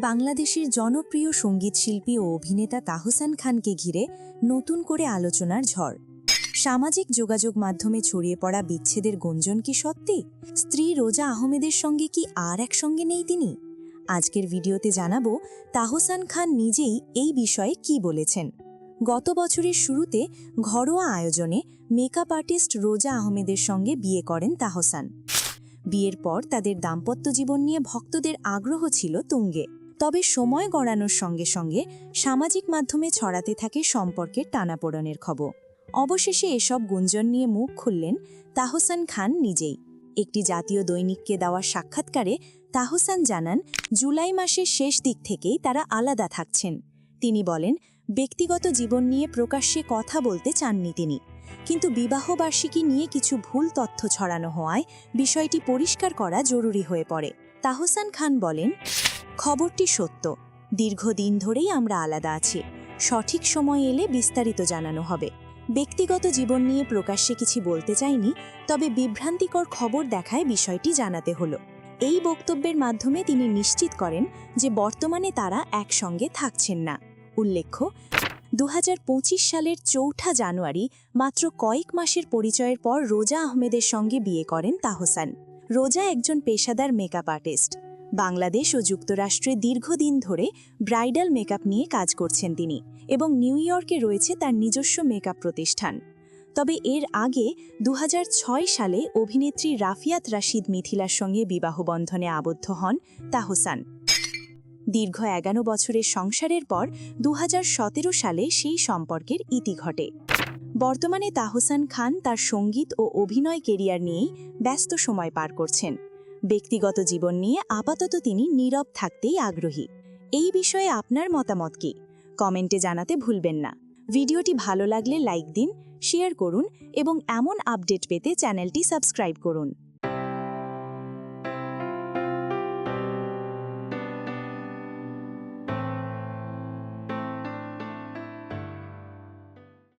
বাংলাদেশের জনপ্রিয় সংগীত শিল্পী ও অভিনেতা তাহসান খানকে ঘিরে নতুন করে আলোচনার ঝড়। সামাজিক যোগাযোগ মাধ্যমে ছড়িয়ে পড়া বিচ্ছেদের গুঞ্জন কি সত্যি? স্ত্রী রোজা আহমেদের সঙ্গে কি আর একসঙ্গে নেই তিনি? আজকের ভিডিওতে জানাব তাহসান খান নিজেই এই বিষয়ে কি বলেছেন। গত বছরের শুরুতে ঘরোয়া আয়োজনে মেকআপ আর্টিস্ট রোজা আহমেদের সঙ্গে বিয়ে করেন তাহসান। বিয়ের পর তাদের দাম্পত্য জীবন নিয়ে ভক্তদের আগ্রহ ছিল তুঙ্গে। তবে সময় গড়ানোর সঙ্গে সঙ্গে সামাজিক মাধ্যমে ছড়াতে থাকে সম্পর্কের টানাপোড়নের খবর। অবশেষে এসব গুঞ্জন নিয়ে মুখ খুললেন তাহসান খান নিজেই। একটি জাতীয় দৈনিককে দেওয়া সাক্ষাৎকারে তাহসান জানান, জুলাই মাসের শেষ দিক থেকেই তারা আলাদা থাকছেন। তিনি বলেন, ব্যক্তিগত জীবন নিয়ে প্রকাশ্যে কথা বলতে চাননি তিনি। কিন্তু বিবাহবার্ষিকী নিয়ে কিছু ভুল তথ্য ছড়ানো হওয়ায় বিষয়টি পরিষ্কার করা জরুরি হয়ে পড়ে। তাহসান খান বলেন খবরটি সত্য। দীর্ঘদিন ধরেই আমরা আলাদা আছি। সঠিক সময় এলে বিস্তারিত জানানো হবে। ব্যক্তিগত জীবন নিয়ে প্রকাশ্যে কিছু বলতে চাইনি, তবে বিভ্রান্তিকর খবর দেখায় বিষয়টি জানাতে হলো। এই বক্তব্যের মাধ্যমে তিনি নিশ্চিত করেন যে বর্তমানে তারা একসঙ্গে থাকছেন না। উল্লেখ্য দু হাজার পঁচিশ সালের চৌঠা জানুয়ারি মাত্র কয়েক মাসের পরিচয়ের পর রোজা আহমেদের সঙ্গে বিয়ে করেন তাহসান। রোজা একজন পেশাদার মেকআপ আর্টিস্ট। বাংলাদেশ ও যুক্তরাষ্ট্রে দীর্ঘদিন ধরে ব্রাইডাল মেকআপ নিয়ে কাজ করছেন তিনি এবং নিউ ইয়র্কে রয়েছে তার নিজস্ব মেকআপ প্রতিষ্ঠান। তবে এর আগে দু হাজার ছয় সালে অভিনেত্রী রাফিয়াত রাশিদ মিথিলার সঙ্গে বিবাহবন্ধনে আবদ্ধ হন তাহসান। দীর্ঘ এগারো বছরের সংসারের পর দু হাজার সতেরো সালে সেই সম্পর্কের ইতি ঘটে। বর্তমানে তাহসান খান তার সংগীত ও অভিনয় কেরিয়ার নিয়েই ব্যস্ত সময় পার করছেন। ব্যক্তিগত জীবন নিয়ে আপাতত তিনি নীরব থাকতেই আগ্রহী। এই বিষয়ে আপনার মতামত কি? কমেন্টে জানাতে ভুলবেন না। ভিডিওটি ভালো লাগলে লাইক দিন, শেয়ার করুন এবং এমন আপডেট পেতে চ্যানেলটি সাবস্ক্রাইব করুন।